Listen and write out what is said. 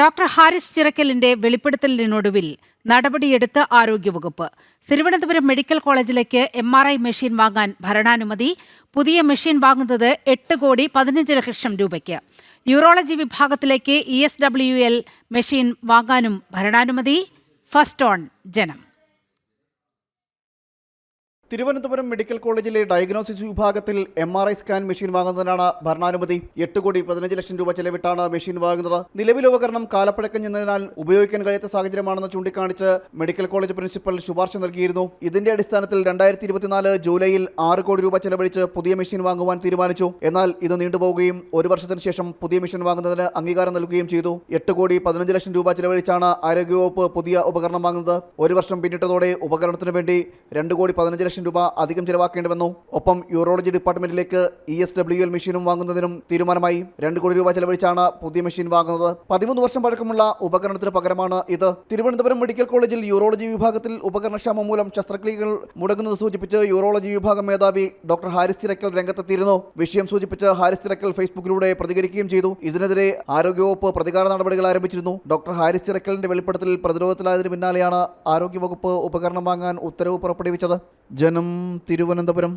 Doctor Haris ചിറക്കലിന്റെ വെളിപ്പെടുത്തലിനൊടുവിൽ നടപടിയെടുത്ത് ആരോഗ്യവകുപ്പ്. തിരുവനന്തപുരം മെഡിക്കൽ കോളേജിലേക്ക് എം ആർ ഐ മെഷീൻ വാങ്ങാൻ ഭരണാനുമതി. പുതിയ മെഷീൻ വാങ്ങുന്നത് എട്ട് കോടി പതിനഞ്ച് ലക്ഷം രൂപയ്ക്ക്. യൂറോളജി വിഭാഗത്തിലേക്ക് E S W L machine വാങ്ങാനും ഭരണാനുമതി. First on Janam. Thiruvananthapuram medical കോളേജിലെ ഡയഗ്നോസിസ് വിഭാഗത്തിൽ M R I scan machine വാങ്ങുന്നതിനാണ് ഭരണാനുമതി. എട്ട് കോടി പതിനഞ്ച് ലക്ഷം രൂപ ചെലവിട്ടാണ് മെഷീൻ വാങ്ങുന്നത്. നിലവിലെ ഉപകരണം കാലപ്പഴക്കം ചെന്നതിനാൽ ഉപയോഗിക്കാൻ കഴിയാത്ത സാഹചര്യമാണെന്ന് ചൂണ്ടിക്കാണിച്ച് മെഡിക്കൽ കോളേജ് പ്രിൻസിപ്പൽ ശുപാർശ നൽകിയിരുന്നു. ഇതിന്റെ അടിസ്ഥാനത്തിൽ രണ്ടായിരത്തി ഇരുപത്തിനാല് ജൂലൈയിൽ ആറ് കോടി രൂപ ചെലവഴിച്ച് പുതിയ മെഷീൻ വാങ്ങുവാൻ തീരുമാനിച്ചു. എന്നാൽ ഇത് നീണ്ടുപോകുകയും ഒരു വർഷത്തിന് ശേഷം പുതിയ മെഷീൻ വാങ്ങുന്നതിന് അംഗീകാരം നൽകുകയും ചെയ്തു. എട്ട് കോടി പതിനഞ്ച് ലക്ഷം രൂപ ചെലവഴിച്ചാണ് ആരോഗ്യവകുപ്പ് പുതിയ ഉപകരണം വാങ്ങുന്നത്. ഒരു വർഷം പിന്നിട്ടതോടെ ഉപകരണത്തിന് വേണ്ടി രണ്ട് കോടി പതിനഞ്ച് ലക്ഷം രൂപ അധികം ചെലവാക്കേണ്ടി വന്നു ഒപ്പം യൂറോളജി ഡിപ്പാർട്ട്മെന്റിലേക്ക് ഇ എസ് ഡബ്ല്യു എൽ മെഷീനും വാങ്ങുന്നതിനും തീരുമാനമായി രണ്ട് കോടി രൂപ ചെലവഴിച്ചാണ് പുതിയ മെഷീൻ വാങ്ങുന്നത്. പതിമൂന്ന് വർഷം പഴക്കമുള്ള ഉപകരണത്തിന് പകരമാണ് ഇത്. തിരുവനന്തപുരം മെഡിക്കൽ കോളേജിൽ യൂറോളജി വിഭാഗത്തിൽ ഉപകരണക്ഷാമം മൂലം ശസ്ത്രക്രിയകൾ മുടങ്ങുന്നത് സൂചിപ്പിച്ച് യൂറോളജി വിഭാഗം മേധാവി ഡോക്ടർ ഹാരിസ് തിരക്കൽ രംഗത്തെത്തിയിരുന്നു. വിഷയം സൂചിപ്പിച്ച് ഹാരിസ് തിരക്കൽ ഫേസ്ബുക്കിലൂടെ പ്രതികരിക്കുകയും ചെയ്തു. ഇതിനെതിരെ ആരോഗ്യവകുപ്പ് പ്രതികാര നടപടികൾ ആരംഭിച്ചിരുന്നു. ഡോക്ടർ ഹാരിസ് തിരക്കലിന്റെ വെളിപ്പെടുത്തലിൽ പ്രതിരോധത്തിലായതിനു പിന്നാലെയാണ് ആരോഗ്യവകുപ്പ് ഉപകരണം വാങ്ങാൻ ഉത്തരവ് പുറപ്പെടുവിച്ചത്. ജനം തിരുവനന്തപുരം